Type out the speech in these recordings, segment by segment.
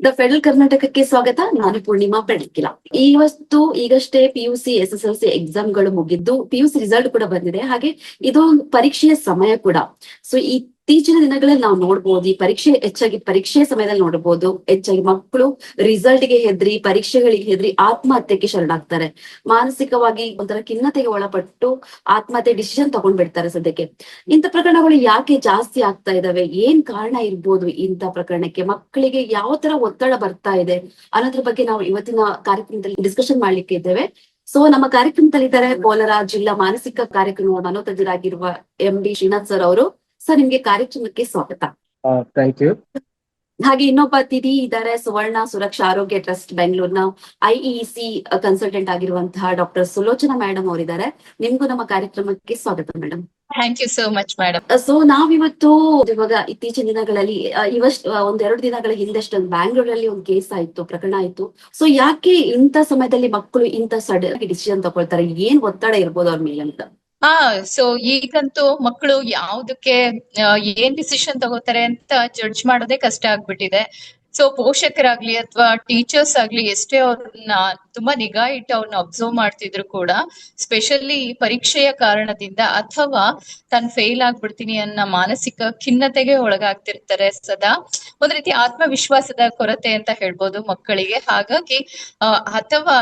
The federal ಕರ್ನಾಟಕಕ್ಕೆ ಸ್ವಾಗತ. ನಾನು ಪೂರ್ಣಿಮಾ ಬೆಳಕಿಲ ಇವತ್ತು ಈಗಷ್ಟೇ P U C S S L C ಎಕ್ಸಾಮ್ಗಳು ಮುಗಿದ್ದು ಪಿ ಯು ಸಿ ರಿಸಲ್ಟ್ ಕೂಡ ಬಂದಿದೆ. ಹಾಗೆ ಇದು ಪರೀಕ್ಷೆಯ ಸಮಯ ಕೂಡ. ಸೊ ಇತ್ತೀಚಿನ ದಿನಗಳಲ್ಲಿ ನಾವು ನೋಡ್ಬೋದು, ಈ ಪರೀಕ್ಷೆ ಹೆಚ್ಚಾಗಿ ಪರೀಕ್ಷೆ ಸಮಯದಲ್ಲಿ ನೋಡಬಹುದು ಹೆಚ್ಚಾಗಿ ಮಕ್ಕಳು ರಿಸಲ್ಟ್ಗೆ ಹೆದ್ರಿ, ಪರೀಕ್ಷೆಗಳಿಗೆ ಹೆದ್ರಿ ಆತ್ಮಹತ್ಯೆಗೆ ಶರಣಾಗ್ತಾರೆ. ಮಾನಸಿಕವಾಗಿ ಒಂಥರ ಖಿನ್ನತೆಗೆ ಒಳಪಟ್ಟು ಆತ್ಮಹತ್ಯೆ ಡಿಸಿಷನ್ ತಗೊಂಡ್ಬಿಡ್ತಾರೆ ಸದ್ಯಕ್ಕೆ. ಇಂಥ ಪ್ರಕರಣಗಳು ಯಾಕೆ ಜಾಸ್ತಿ ಆಗ್ತಾ ಇದಾವೆ? ಏನ್ ಕಾರಣ ಇರ್ಬೋದು ಇಂಥ ಪ್ರಕರಣಕ್ಕೆ? ಮಕ್ಕಳಿಗೆ ಯಾವ ತರ ಒತ್ತಡ ಬರ್ತಾ ಇದೆ? ಅನ್ನೋದ್ರ ಬಗ್ಗೆ ನಾವು ಇವತ್ತಿನ ಕಾರ್ಯಕ್ರಮದಲ್ಲಿ ಡಿಸ್ಕಷನ್ ಮಾಡ್ಲಿಕ್ಕೆ ಇದ್ದೇವೆ. ಸೊ ನಮ್ಮ ಕಾರ್ಯಕ್ರಮದಲ್ಲಿ ಇದ್ದಾರೆ ಕೋಲಾರ ಜಿಲ್ಲಾ ಮಾನಸಿಕ ಕಾರ್ಯಕ್ರಮ ಮನೋತಜ್ಞರಾಗಿರುವ ಎಂ ಬಿ ಶ್ರೀನಾಥ್ ಸರ್ ಅವರು. ಸರ್ ನಿಮ್ಗೆ ಕಾರ್ಯಕ್ರಮಕ್ಕೆ ಸ್ವಾಗತ. ಥ್ಯಾಂಕ್ ಯು ಹಾಗೆ ಇನ್ನೊಬ್ಬ ಅತಿಥಿ ಇದ್ದಾರೆ ಸುವರ್ಣ ಸುರಕ್ಷಾ ಆರೋಗ್ಯ ಟ್ರಸ್ಟ್ ಬೆಂಗಳೂರಿನ ಐಇಸಿ ಕನ್ಸಲ್ಟೆಂಟ್ ಆಗಿರುವಂತಹ ಡಾಕ್ಟರ್ ಸುಲೋಚನಾ ಮೇಡಮ್ ಅವರಿದ್ದಾರೆ. ನಿಮ್ಗೂ ನಮ್ಮ ಕಾರ್ಯಕ್ರಮಕ್ಕೆ ಸ್ವಾಗತ madam thank you so much madam so ನಾವಿವತ್ತು ಇವಾಗ ಇತ್ತೀಚಿನ ದಿನಗಳಲ್ಲಿ ಇವಷ್ಟು ಒಂದೆರಡು ದಿನಗಳ ಹಿಂದೆಷ್ಟು ಒಂದು ಬ್ಯಾಂಗ್ಳೂರಲ್ಲಿ ಒಂದು ಕೇಸ್ ಆಯ್ತು ಪ್ರಕರಣ ಆಯ್ತು. ಸೊ ಯಾಕೆ ಇಂಥ ಸಮಯದಲ್ಲಿ ಮಕ್ಕಳು ಇಂಥ ಸಡನ್ ಡಿಸಿಷನ್ ತಗೊಳ್ತಾರೆ? ಏನ್ ಒತ್ತಡ ಇರ್ಬೋದು ಅವ್ರ ಮೇಲೆ ಅಂತ ಹಾ ಸೊ ಈಗಂತೂ ಮಕ್ಕಳು ಯಾವ್ದಕ್ಕೆ ಏನ್ ಡಿಸಿಷನ್ ತಗೋತಾರೆ ಅಂತ ಜಡ್ಜ್ ಮಾಡೋದೇ ಕಷ್ಟ ಆಗ್ಬಿಟ್ಟಿದೆ. ಸೊ ಪೋಷಕರಾಗ್ಲಿ ಅಥವಾ ಟೀಚರ್ಸ್ ಆಗ್ಲಿ ಎಷ್ಟೇ ಅವ್ರನ್ನ ತುಂಬಾ ನಿಗಾ ಇಟ್ಟು ಅವ್ನ ಅಬ್ಸರ್ವ್ ಮಾಡ್ತಿದ್ರು ಕೂಡ ಸ್ಪೆಷಲಿ ಪರೀಕ್ಷೆಯ ಕಾರಣದಿಂದ ಅಥವಾ ತಾನು ಫೇಲ್ ಆಗ್ಬಿಡ್ತೀನಿ ಅನ್ನೋ ಮಾನಸಿಕ ಖಿನ್ನತೆಗೆ ಒಳಗಾಗ್ತಿರ್ತಾರೆ ಸದಾ. ಒಂದ್ ರೀತಿ ಆತ್ಮವಿಶ್ವಾಸದ ಕೊರತೆ ಅಂತ ಹೇಳ್ಬೋದು ಮಕ್ಕಳಿಗೆ. ಹಾಗಾಗಿ ಅಥವಾ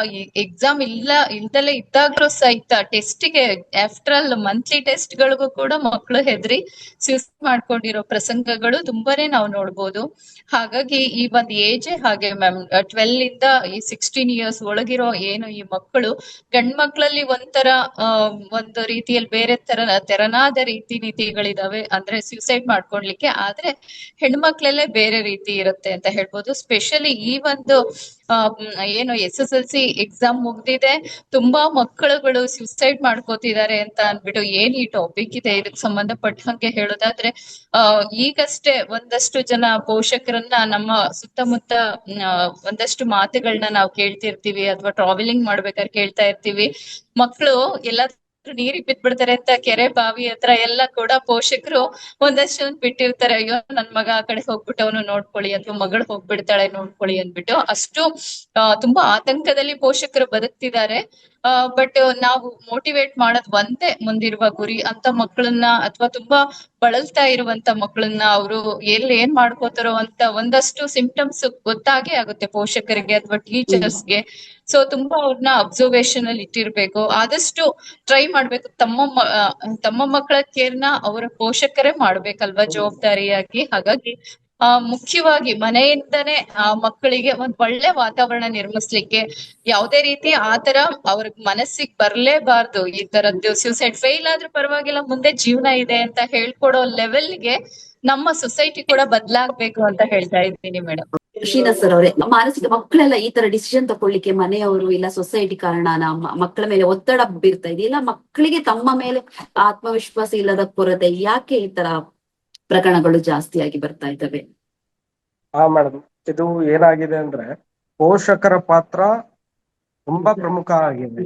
ಎಕ್ಸಾಮ್ ಇಲ್ಲ, ಇಲ್ದಲೇ ಇದ್ದಾಗ್ಲೂ ಸಹಿತ ಟೆಸ್ಟಿಗೆ ಆಫ್ಟರ್ ಆಲ್ ಮಂತ್ಲಿ ಟೆಸ್ಟ್ ಗಳಿಗೂ ಕೂಡ ಮಕ್ಕಳು ಹೆದ್ರಿ ಸ್ಯೂಸ್ ಮಾಡ್ಕೊಂಡಿರೋ ಪ್ರಸಂಗಗಳು ತುಂಬಾನೇ ನಾವು ನೋಡ್ಬೋದು. ಹಾಗಾಗಿ ಈ ಒಂದ್ ಏಜ್ ಹಾಗೆ ಮ್ಯಾಮ್ ಟ್ವೆಲ್ ಇಂದ ಈ ಸಿಕ್ಸ್ಟೀನ್ ಇಯರ್ಸ್ ಒಳಗಿರೋ ಏನು ಈ ಮಕ್ಕಳು ಗಂಡ್ ಮಕ್ಳಲ್ಲಿ ಒಂಥರ ಒಂದು ರೀತಿಯಲ್ಲಿ ಬೇರೆ ತರ, ತೆರನಾದ ರೀತಿ ನೀತಿಗಳಿದಾವೆ ಅಂದ್ರೆ ಸ್ಯೂಸೈಡ್ ಮಾಡ್ಕೊಳ್ಲಿಕ್ಕೆ, ಆದ್ರೆ ಹೆಣ್ಮಕ್ಳಲ್ಲೇ ಬೇರೆ ರೀತಿ ಇರುತ್ತೆ ಅಂತ ಹೇಳ್ಬೋದು. ಸ್ಪೆಷಲಿ ಈ ಒಂದು ಏನು S S L C exam ಮುಗ್ದಿದೆ, ತುಂಬಾ ಮಕ್ಕಳುಗಳು ಸುಸೈಡ್ ಮಾಡ್ಕೋತಿದ್ದಾರೆ ಅಂತ ಅಂದ್ಬಿಟ್ಟು ಏನ್ ಈ ಟಾಪಿಕ್ ಇದೆ? ಇದಕ್ ಸಂಬಂಧಪಟ್ಟಂಗೆ ಹೇಳೋದಾದ್ರೆ, ಆ, ಈಗಷ್ಟೇ ಒಂದಷ್ಟು ಜನ ಪೋಷಕರನ್ನ ನಮ್ಮ ಸುತ್ತಮುತ್ತ ಒಂದಷ್ಟು ಮಾತುಗಳನ್ನ ನಾವು ಕೇಳ್ತಿರ್ತೀವಿ, ಅಥವಾ ಟ್ರಾವೆಲಿಂಗ್ ಮಾಡ್ಬೇಕಾದ್ರೆ ಕೇಳ್ತಾ ಇರ್ತೀವಿ. ಮಕ್ಕಳು ಎಲ್ಲ ನೀರಿಗೆ ಬಿದ್ಬಿಡ್ತಾರೆ ಅಂತ ಕೆರೆ ಬಾವಿ ಹತ್ರ ಎಲ್ಲ ಕೂಡ ಪೋಷಕರು ಒಂದಷ್ಟು ಬಿಟ್ಟಿರ್ತಾರೆ. ಅಯ್ಯೋ, ನನ್ ಮಗ ಆ ಕಡೆ ಹೋಗ್ಬಿಟ್ಟು ಅವನು ನೋಡ್ಕೊಳ್ಳಿ, ಅಥವಾ ಮಗಳು ಹೋಗ್ಬಿಡ್ತಾಳೆ ನೋಡ್ಕೊಳ್ಳಿ ಅಂದ್ಬಿಟ್ಟು ಅಷ್ಟು ತುಂಬಾ ಆತಂಕದಲ್ಲಿ ಪೋಷಕರು ಬದುಕ್ತಿದ್ದಾರೆ. ಬಟ್ ನಾವು ಮೋಟಿವೇಟ್ ಮಾಡೋದ್ ಒಂದೇ ಮುಂದಿರುವ ಗುರಿ ಅಂತ ಮಕ್ಕಳನ್ನ ಅಥವಾ ತುಂಬಾ ಬಳಲ್ತಾ ಇರುವಂತ ಮಕ್ಕಳನ್ನ ಅವರು ಎಲ್ಲಿ ಏನ್ ಮಾಡ್ಕೋತಾರೋ ಅಂತ ಒಂದಷ್ಟು ಸಿಂಪ್ಟಮ್ಸ್ ಗೊತ್ತಾಗೇ ಆಗುತ್ತೆ ಪೋಷಕರಿಗೆ ಅಥವಾ ಟೀಚರ್ಸ್ಗೆ ಸೊ ತುಂಬಾ ಅವ್ರನ್ನ ಅಬ್ಸರ್ವೇಶನ್ ಅಲ್ಲಿ ಇಟ್ಟಿರ್ಬೇಕು. ಆದಷ್ಟು ಟ್ರೈ ಮಾಡ್ಬೇಕು. ತಮ್ಮ ತಮ್ಮ ಮಕ್ಕಳ ಕೇರ್ನ ಅವರ ಪೋಷಕರೇ ಮಾಡ್ಬೇಕಲ್ವಾ ಜವಾಬ್ದಾರಿಯಾಗಿ? ಹಾಗಾಗಿ ಆ, ಮುಖ್ಯವಾಗಿ ಮನೆಯಿಂದನೇ ಆ, ಮಕ್ಕಳಿಗೆ ಒಂದ್ ಒಳ್ಳೆ ವಾತಾವರಣ ನಿರ್ಮಿಸ್ಲಿಕ್ಕೆ ಯಾವುದೇ ರೀತಿ ಆತರ ಅವ್ರಿಗೆ ಮನಸ್ಸಿಗೆ ಬರ್ಲೇಬಾರ್ದು. ಈ ತರದ್ದು ಸೂಸೈಡ್ ಫೇಲ್ ಆದ್ರೂ ಪರವಾಗಿಲ್ಲ, ಮುಂದೆ ಜೀವನ ಇದೆ ಅಂತ ಹೇಳ್ಕೊಡೋ ಲೆವೆಲ್ಗೆ ನಮ್ಮ ಸೊಸೈಟಿ ಕೂಡ ಬದ್ಲಾಗ್ಬೇಕು ಅಂತ ಹೇಳ್ತಾ ಇದ್ದೀನಿ ಮೇಡಮ್ ಶ್ರೀನಾಥ್ ಸರ್ ಅವರೇ ಮಾನಸಿಕ ಮಕ್ಕಳೆಲ್ಲ ಈ ತರ ಡಿಸಿಷನ್ ತಗೊಳ್ಳಿಕ್ಕೆ ಮನೆಯವರು ಇಲ್ಲ ಸೊಸೈಟಿ ಕಾರಣ ಮಕ್ಕಳ ಮೇಲೆ ಒತ್ತಡ ಬೀರ್ತಾ ಇದೆ. ಇಲ್ಲ ಮಕ್ಕಳಿಗೆ ತಮ್ಮ ಮೇಲೆ ಆತ್ಮವಿಶ್ವಾಸ ಇಲ್ಲದ ಕೊರತೆ, ಯಾಕೆ ಈ ತರ ಪ್ರಕರಣಗಳು ಜಾಸ್ತಿಯಾಗಿ ಬರ್ತಾ ಇದ್ದಾವೆ. ಹಾ ಮೇಡಮ್ ಇದು ಏನಾಗಿದೆ ಅಂದ್ರೆ ಪೋಷಕರ ಪಾತ್ರ ತುಂಬಾ ಪ್ರಮುಖ ಆಗಿದೆ.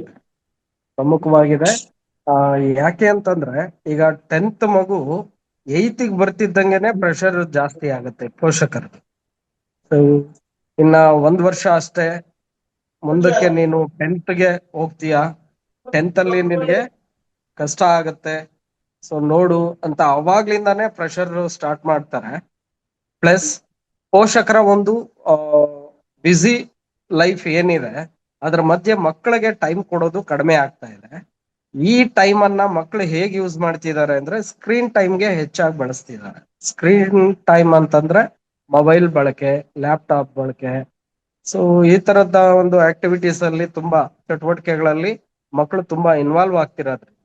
ಪ್ರಮುಖವಾಗಿದೆ. ಆ ಯಾಕೆ ಅಂತಂದ್ರೆ ಈಗ ಟೆಂತ್ ಮಗು ಗೆ ಬರ್ತಿದ್ದಂಗೆನೆ ಪ್ರೆಷರ್ ಜಾಸ್ತಿ ಆಗುತ್ತೆ ಪೋಷಕರು So, ಇನ್ನ ಒಂದ್ ವರ್ಷ ಅಷ್ಟೇ. ಮುಂದಕ್ಕೆ ನೀನು ಟೆಂತ್ಗೆ ಹೋಗ್ತೀಯಾ? ಟೆಂತ್ ಅಲ್ಲಿ ನಿನ್ಗೆ ಕಷ್ಟ ಆಗತ್ತೆ. ಸೊ ನೋಡು ಅಂತ ಅವಾಗ್ಲಿಂದಾನೇ ಪ್ರೆಷರ್ ಸ್ಟಾರ್ಟ್ ಮಾಡ್ತಾರೆ. ಪ್ಲಸ್ ಪೋಷಕರ ಒಂದು ಬ್ಯುಸಿ ಲೈಫ್ ಏನಿದೆ, ಅದ್ರ ಮಧ್ಯೆ ಮಕ್ಕಳಿಗೆ ಟೈಮ್ ಕೊಡೋದು ಕಡಿಮೆ ಆಗ್ತಾ ಇದೆ. ಈ ಟೈಮ್ ಅನ್ನ ಮಕ್ಕಳು ಹೇಗೆ ಯೂಸ್ ಮಾಡ್ತಿದ್ದಾರೆ ಅಂದ್ರೆ ಸ್ಕ್ರೀನ್ ಟೈಮ್ಗೆ ಹೆಚ್ಚಾಗಿ ಬಳಸ್ತಿದ್ದಾರೆ. ಸ್ಕ್ರೀನ್ ಟೈಮ್ ಅಂತಂದ್ರೆ ಮೊಬೈಲ್ ಬಳಕೆ ಲ್ಯಾಪ್ಟಾಪ್ ಬಳಕೆ. ಸೊ ಈ ತರದ ಒಂದು ಆಕ್ಟಿವಿಟೀಸ್ ಅಲ್ಲಿ ತುಂಬಾ ಚಟುವಟಿಕೆಗಳಲ್ಲಿ ಮಕ್ಕಳು ತುಂಬಾ ಇನ್ವಾಲ್ವ್ ಆಗ್ತಿರೋದ್ರಿಂದ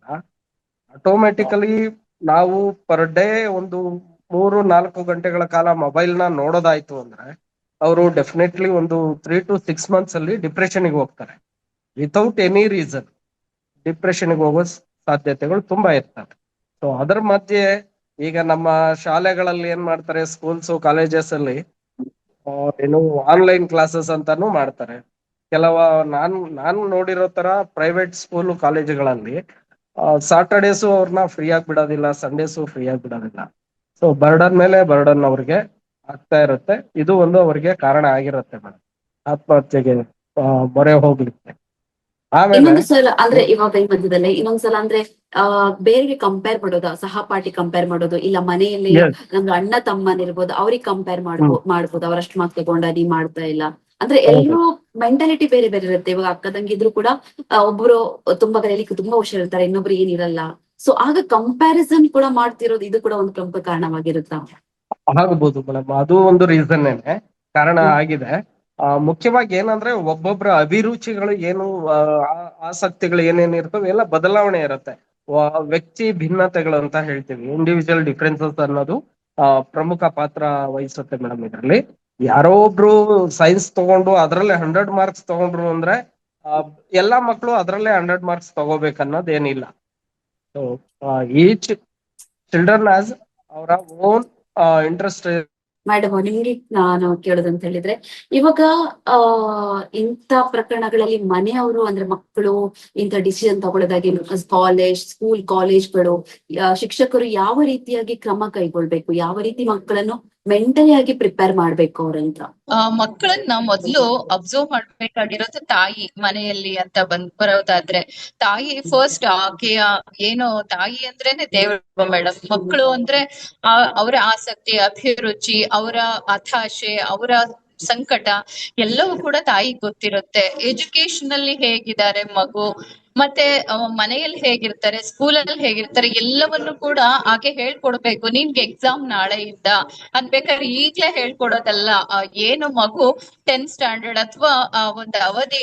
ಆಟೋಮೆಟಿಕಲಿ ನಾವು ಪರ್ ಡೇ ಒಂದು ಮೂರು, ನಾಲ್ಕು ಗಂಟೆಗಳ ಕಾಲ ಮೊಬೈಲ್ನ ನೋಡೋದಾಯ್ತು ಅಂದ್ರೆ ಅವರು ಡೆಫಿನೆಟ್ಲಿ ಒಂದು ತ್ರೀ ಟು ಸಿಕ್ಸ್ ಮಂತ್ಸ್ ಅಲ್ಲಿ ಡಿಪ್ರೆಷನ್ಗೆ ಹೋಗ್ತಾರೆ. ವಿಥೌಟ್ ಎನಿ ರೀಸನ್ ಡಿಪ್ರೆಷನ್ಗೆ ಹೋಗೋ ಸಾಧ್ಯತೆಗಳು ತುಂಬಾ ಇರ್ತವೆ. ಸೊ ಅದರ ಮಧ್ಯೆ ಈಗ ನಮ್ಮ ಶಾಲೆಗಳಲ್ಲಿ ಏನ್ ಮಾಡ್ತಾರೆ ಸ್ಕೂಲ್ಸ್ ಕಾಲೇಜಸ್ ಅಲ್ಲಿ ಏನು ಆನ್ಲೈನ್ ಕ್ಲಾಸಸ್ ಅಂತಾನು ಮಾಡ್ತಾರೆ. ಕೆಲವ ನಾನ್, ನಾನು ನೋಡಿರೋ ತರ ಪ್ರೈವೇಟ್ ಸ್ಕೂಲ್ ಕಾಲೇಜುಗಳಲ್ಲಿ ಸಾಟರ್ಡೇಸು ಅವ್ರನ್ನ ಫ್ರೀ ಆಗಿ ಬಿಡೋದಿಲ್ಲ ಸಂಡೇಸು ಫ್ರೀ ಆಗಿ ಬಿಡೋದಿಲ್ಲ. ಸೊ ಬರ್ಡನ್ ಮೇಲೆ ಬರ್ಡನ್ ಅವ್ರಿಗೆ ಆಗ್ತಾ ಇರುತ್ತೆ. ಇದು ಒಂದು ಅವ್ರಿಗೆ ಕಾರಣ ಆಗಿರುತ್ತೆ ಮೇಡಮ್ ಆತ್ಮಹತ್ಯೆಗೆ ಮೊರೆ ಹೋಗ್ಲಿಕ್ಕೆ. ಇನ್ನೊಂದು ಸಲ ಅಂದ್ರೆ ಇವಾಗ ಈ ಮಧ್ಯದಲ್ಲಿ ಇನ್ನೊಂದ್ಸಲ ಅಂದ್ರೆ ಆ ಬೇರೆಗೆ ಕಂಪೇರ್ ಮಾಡೋದು? ಸಹಪಾಠಿ ಕಂಪೇರ್ ಮಾಡೋದು ಇಲ್ಲ ಮನೆಯಲ್ಲಿ ನಮ್ದು ನಮ್ಗೆ ಅಣ್ಣ ತಮ್ಮನಿರ್ಬೋದು ಅವ್ರಿಗೆ ಕಂಪೇರ್ ಮಾಡ್ಬೋ ಮಾಡ್ಬೋದು ಅವರಷ್ಟು ಮಾರ್ಕ್ ತಗೊಂಡ ನೀ ಮಾಡ್ತಾ ಇಲ್ಲ. ಅಂದ್ರೆ ಎಲ್ರೂ ಮೆಂಟಾಲಿಟಿ ಬೇರೆ ಬೇರೆ ಇರುತ್ತೆ. ಇವಾಗ ಅಕ್ಕ ತಂಗಿದ್ರು ಕೂಡ ಒಬ್ಬರು ತುಂಬಾ ಕಲಿಯಲಿಕ್ಕೆ ತುಂಬಾ ಹುಷಾರಿರ್ತಾರೆ ಇನ್ನೊಬ್ರು ಏನಿರಲ್ಲ ಸೊ ಆಗ ಕಂಪ್ಯಾರಿಸನ್ ಕೂಡ ಮಾಡ್ತಿರೋದು ಇದು ಕೂಡ ಒಂದು ಪ್ರಮುಖ ಕಾರಣವಾಗಿರುತ್ತಾ? ಆಗಬಹುದು ಮೇಡಮ್ ಅದು ಒಂದು ರೀಸನ್ ಕಾರಣ ಆಗಿದೆ. ಆ, ಮುಖ್ಯವಾಗಿ ಏನಂದ್ರೆ ಒಬ್ಬೊಬ್ಬರ ಅಭಿರುಚಿಗಳು ಏನು ಆಸಕ್ತಿಗಳು ಏನೇನ್ ಇರ್ತವೆ ಎಲ್ಲ ಬದಲಾವಣೆ ಇರುತ್ತೆ. ವ್ಯಕ್ತಿ ಭಿನ್ನತೆಗಳು ಅಂತ ಹೇಳ್ತೀವಿ. ಇಂಡಿವಿಜುವಲ್ ಡಿಫ್ರೆನ್ಸಸ್ ಅನ್ನೋದು ಪ್ರಮುಖ ಪಾತ್ರ ವಹಿಸುತ್ತೆ ಮೇಡಮ್ ಇದರಲ್ಲಿ. ಯಾರೋ ಒಬ್ರು ಸೈನ್ಸ್ ತಗೊಂಡು ಅದ್ರಲ್ಲೇ ಹಂಡ್ರೆಡ್ ಮಾರ್ಕ್ಸ್ ತಗೊಂಡ್ರು ಅಂದ್ರೆ ಎಲ್ಲಾ ಮಕ್ಕಳು ಅದ್ರಲ್ಲೇ ಹಂಡ್ರೆಡ್ ಮಾರ್ಕ್ಸ್ ತಗೋಬೇಕು ಅನ್ನೋದ್ ಏನಿಲ್ಲ ಸೊ ಈಚ್ ಚಿಲ್ಡ್ರನ್ ಆಸ್ ಅವರ ಓನ್ ಇಂಟ್ರೆಸ್ಟ್ ಮೇಡಮ್ ನಿಮ್ಗೆ ನಾನು ಕೇಳೋದಂತ ಹೇಳಿದ್ರೆ, ಇವಾಗ, ಆ, ಇಂಥ ಪ್ರಕರಣಗಳಲ್ಲಿ ಮನೆಯವರು ಅಂದ್ರೆ ಮಕ್ಕಳು ಇಂಥ ಡಿಸಿಷನ್ ತಗೊಳ್ಳೋದಾಗಿ ಕಾಲೇಜ್ ಸ್ಕೂಲ್ ಕಾಲೇಜ್ಗಳು ಶಿಕ್ಷಕರು ಯಾವ ರೀತಿಯಾಗಿ ಕ್ರಮ ಕೈಗೊಳ್ಬೇಕು? ಯಾವ ರೀತಿ ಮಕ್ಕಳನ್ನು ಮೆಂಟಲಿ ಆಗಿ ಪ್ರಿಪೇರ್ ಮಾಡ್ಬೇಕು ಅವ್ರಂತ. ಮಕ್ಕಳನ್ನ ಮೊದಲು ಅಬ್ಸರ್ವ್ ಮಾಡ್ಬೇಕಾಗಿರೋದು ತಾಯಿ ಮನೆಯಲ್ಲಿ ಅಂತ ಬಂದ್ ಬರೋದಾದ್ರೆ, ತಾಯಿ ಫಸ್ಟ್ ಆಕೆಯ ಏನು ತಾಯಿ ಅಂದ್ರೇನೆ ದೇವ್ರ ಮೇಡಮ್ ಮಕ್ಕಳು ಅಂದ್ರೆ ಅವರ ಆಸಕ್ತಿ, ಅಭಿರುಚಿ, ಅವರ ಹತಾಶೆ, ಅವರ ಸಂಕಟ, ಎಲ್ಲವೂ ಕೂಡ ತಾಯಿ ಗೊತ್ತಿರುತ್ತೆ. ಎಜುಕೇಶನ್ ಅಲ್ಲಿ ಹೇಗಿದ್ದಾರೆ ಮಗು? ಮತ್ತೆ ಮನೆಯಲ್ಲಿ ಹೇಗಿರ್ತಾರೆ, ಸ್ಕೂಲಲ್ಲಿ ಹೇಗಿರ್ತಾರೆ, ಎಲ್ಲವನ್ನು ಕೂಡ ಆಕೆ ಹೇಳ್ಕೊಡ್ಬೇಕು. ನಿನ್ಗೆ ಎಕ್ಸಾಮ್ ನಾಳೆ ನಾಳೆಯಿಂದ ಅನ್ಬೇಕಾದ್ರೆ ಈಗ್ಲೇ ಹೇಳ್ಕೊಡೋದಲ್ಲ. ಏನು ಮಗು ಟೆಂತ್ ಸ್ಟ್ಯಾಂಡರ್ಡ್ ಅಥವಾ ಒಂದು ಅವಧಿ